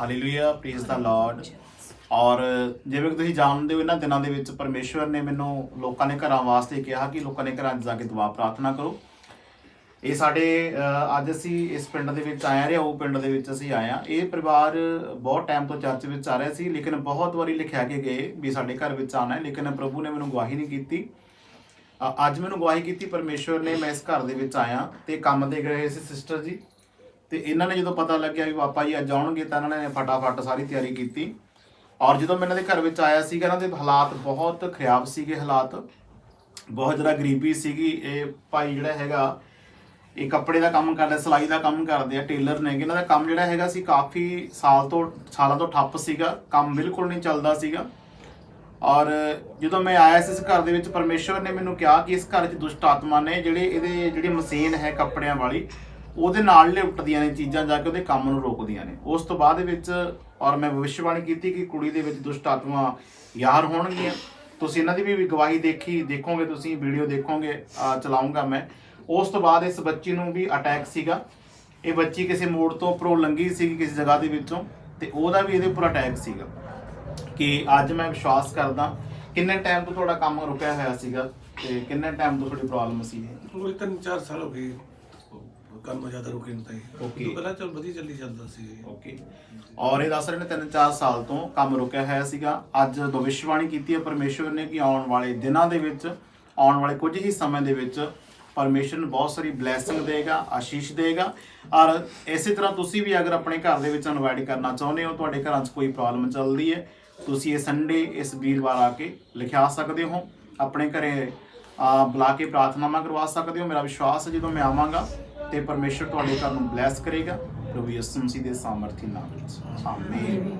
Hallelujah praise the Lord ਔਰ ਜਿਵੇਂ ਕਿ ਤੁਸੀਂ ਜਾਣਦੇ ਹੋ, ਇਹਨਾਂ ਦਿਨਾਂ ਦੇ ਵਿੱਚ ਪਰਮੇਸ਼ਵਰ ਨੇ ਮੈਨੂੰ ਲੋਕਾਂ ਨੇ ਘਰਾਂ ਵਾਸਤੇ ਕਿਹਾ ਕਿ ਲੋਕਾਂ ਦੇ ਘਰਾਂ 'ਚ ਜਾ ਕੇ ਦੁਆ ਪ੍ਰਾਰਥਨਾ ਕਰੋ। ਇਹ ਸਾਡੇ ਅੱਜ ਅਸੀਂ ਇਸ ਪਿੰਡ ਦੇ ਵਿੱਚ ਆਏ ਹਾਂ ਉਹ ਪਿੰਡ ਦੇ ਵਿੱਚ ਅਸੀਂ ਆਏ ਹਾਂ। ਇਹ ਪਰਿਵਾਰ ਬਹੁਤ ਟਾਈਮ ਤੋਂ ਚਰਚ ਵਿੱਚ ਆ ਰਿਹਾ ਸੀ, ਲੇਕਿਨ ਬਹੁਤ ਵਾਰੀ ਲਿਖਿਆ ਕੇ ਗਏ ਵੀ ਸਾਡੇ ਘਰ ਵਿੱਚ ਆਣਾ ਹੈ, ਲੇਕਿਨ ਪ੍ਰਭੂ ਨੇ ਮੈਨੂੰ ਗਵਾਹੀ ਨਹੀਂ ਕੀਤੀ। ਅੱਜ ਮੈਨੂੰ ਗਵਾਹੀ ਕੀਤੀ, ਪਰਮੇਸ਼ਵਰ ਨੇ ਮੈਂ ਇਸ ਘਰ ਦੇ ਵਿੱਚ ਆਇਆ ਤੇ ਕੰਮ ਦੇ ਗਏ ਸੀ, ਸਿਸਟਰ ਜੀ। ਤੇ ਇਹਨਾਂ ਨੇ ਜਦੋਂ ਪਤਾ ਲੱਗਿਆ ਵੀ ਪਾਪਾ ਜੀ ਅੱਜ ਆਉਣਗੇ ਤਾਂ ਇਹਨਾਂ ਨੇ ਫਟਾਫਟ ਸਾਰੀ ਤਿਆਰੀ ਕੀਤੀ। ਔਰ ਜਦੋਂ ਮੈਂ ਇਹਨਾਂ ਦੇ ਘਰ ਵਿੱਚ ਆਇਆ ਸੀਗਾ, ਇਹਨਾਂ ਦੇ ਹਾਲਾਤ ਬਹੁਤ ਖਰਾਬ ਸੀਗੇ ਹਾਲਾਤ। ਬਹੁਤ ਜ਼ਿਆਦਾ ਗਰੀਬੀ ਸੀਗੀ। ਇਹ ਭਾਈ ਜਿਹੜਾ ਹੈਗਾ, ਇਹ ਕੱਪੜੇ ਦਾ ਕੰਮ ਕਰਦੇ, ਸਿਲਾਈ ਦਾ ਕੰਮ ਕਰਦੇ ਆ, ਟੇਲਰ ਨੇ। ਇਹਨਾਂ ਦਾ ਕੰਮ ਜਿਹੜਾ ਹੈਗਾ ਸੀ, ਕਾਫੀ ਸਾਲ ਤੋਂ, ਸਾਲਾਂ ਤੋਂ ਠੱਪ ਸੀਗਾ। ਕੰਮ ਬਿਲਕੁਲ ਨਹੀਂ ਚੱਲਦਾ ਸੀਗਾ। ਔਰ ਜਦੋਂ ਮੈਂ ਆਇਆ ਸੀ ਇਸ ਘਰ ਦੇ ਵਿੱਚ, ਪਰਮੇਸ਼ਵਰ ਨੇ ਮੈਨੂੰ ਕਿਹਾ ਕਿ ਇਸ ਘਰ 'ਚ ਦੁਸ਼ਟ ਆਤਮਾ ਨੇ, ਜਿਹੜੇ ਇਹਦੇ, ਜਿਹੜੀ ਮਸ਼ੀਨ ਹੈ ਕੱਪੜਿਆਂ ਵਾਲੀ ਉਹਦੇ ਨਾਲ ਲਿਪਟਦੀਆਂ ਨੇ ਚੀਜ਼ਾਂ ਜਾ ਕੇ ਉਹਦੇ ਕੰਮ ਨੂੰ ਰੋਕਦੀਆਂ ਨੇ। ਉਸ ਤੋਂ ਬਾਅਦ ਵਿੱਚ ਔਰ ਮੈਂ ਭਵਿੱਖਬਾਣੀ ਕੀਤੀ ਕਿ ਕੁੜੀ ਦੇ ਵਿੱਚ ਦੁਸ਼ਟ ਆਤਮਾ ਯਾਰ ਹੋਣਗੀਆਂ। ਤੁਸੀਂ ਇਹਨਾਂ ਦੀ ਵੀ ਗਵਾਹੀ ਦੇਖੀ, ਦੇਖੋਗੇ ਤੁਸੀਂ, ਵੀਡੀਓ ਦੇਖੋਗੇ ਚਲਾਉਂਗਾ ਮੈਂ। ਉਸ ਤੋਂ ਬਾਅਦ ਇਸ ਬੱਚੀ ਨੂੰ ਵੀ ਅਟੈਕ ਸੀਗਾ। ਇਹ ਬੱਚੀ ਕਿਸੇ ਮੋੜ ਤੋਂ ਉੱਪਰੋਂ ਲੰਗੀ ਸੀ ਕਿਸੇ ਜਗ੍ਹਾ ਦੇ ਵਿੱਚੋਂ ਤੇ ਉਹਦਾ ਵੀ ਇਹਦੇ ਉੱਪਰ ਅਟੈਕ ਸੀਗਾ। ਕਿ ਅੱਜ ਮੈਂ ਵਿਸ਼ਵਾਸ ਕਰਦਾ, ਕਿੰਨੇ ਟਾਈਮ ਤੋਂ ਤੁਹਾਡਾ ਕੰਮ ਰੁਕਿਆ ਹੋਇਆ ਸੀਗਾ ਤੇ ਕਿੰਨੇ ਟਾਈਮ ਤੋਂ ਤੁਹਾਡੀ ਪ੍ਰੋਬਲਮ ਸੀ ਇਹ ਉਹ ਤਿੰਨ ਚਾਰ ਸਾਲ ਹੋ ਗਏ। ਕੰਮ ਜ਼ਿਆਦਾ ਰੁਕੇ ਨਹੀਂ ਤਾਂ Okay. ਪਹਿਲਾਂ ਚੱਲ ਵਧੀਆ ਚੱਲੀ ਜਾਂਦਾ ਸੀ। ਓਕੇ ਔਰ ਇਹ ਦੱਸ ਰਹੇ ਨੇ ਤਿੰਨ ਚਾਰ ਸਾਲ ਤੋਂ ਕੰਮ ਰੁਕਿਆ ਹੋਇਆ ਸੀਗਾ। ਅੱਜ ਭਵਿੱਖਬਾਣੀ ਕੀਤੀ ਹੈ ਪਰਮੇਸ਼ਵਰ ਨੇ ਕਿ ਆਉਣ ਵਾਲੇ ਦਿਨਾਂ ਦੇ ਵਿੱਚ ਆਉਣ ਵਾਲੇ ਕੁਝ ਹੀ ਸਮੇਂ ਦੇ ਵਿੱਚ ਪਰਮੇਸ਼ਵਰ ਨੂੰ ਬਹੁਤ ਸਾਰੀ ਬਲੇਸਿੰਗ ਦੇਗਾ ਆਸ਼ੀਸ਼ ਦੇਗਾ। ਔਰ ਇਸੇ ਤਰ੍ਹਾਂ ਤੁਸੀਂ ਵੀ ਅਗਰ ਆਪਣੇ ਘਰ ਦੇ ਵਿੱਚ ਇਨਵਾਈਟ ਕਰਨਾ ਚਾਹੁੰਦੇ ਹੋ ਤੁਹਾਡੇ ਘਰਾਂ 'ਚ ਕੋਈ ਪ੍ਰੋਬਲਮ ਚੱਲਦੀ ਹੈ ਤੁਸੀਂ ਇਹ ਸੰਡੇ ਇਸ ਵੀਰਵਾਰ ਆ ਕੇ ਲਿਖਿਆ ਸਕਦੇ ਹੋ। ਆਪਣੇ ਘਰੇ ਆ ਬੁਲਾ ਕੇ ਪ੍ਰਾਰਥਨਾਵਾਂ ਕਰਵਾ ਸਕਦੇ ਹੋ। ਮੇਰਾ ਵਿਸ਼ਵਾਸ ਹੈ ਜਦੋਂ ਮੈਂ ਆਵਾਂਗਾ ਤੇ ਪਰਮੇਸ਼ਰ ਤੁਹਾਡੇ ਘਰ ਨੂੰ ਬਲੈਸ ਕਰੇਗਾ। ਪ੍ਰਭੂ ਯਿਸੂ ਮਸੀਹ ਦੇ ਸਾਮਰਥੀ ਨਾਮ ਵਿੱਚ ਆਮੀਨ।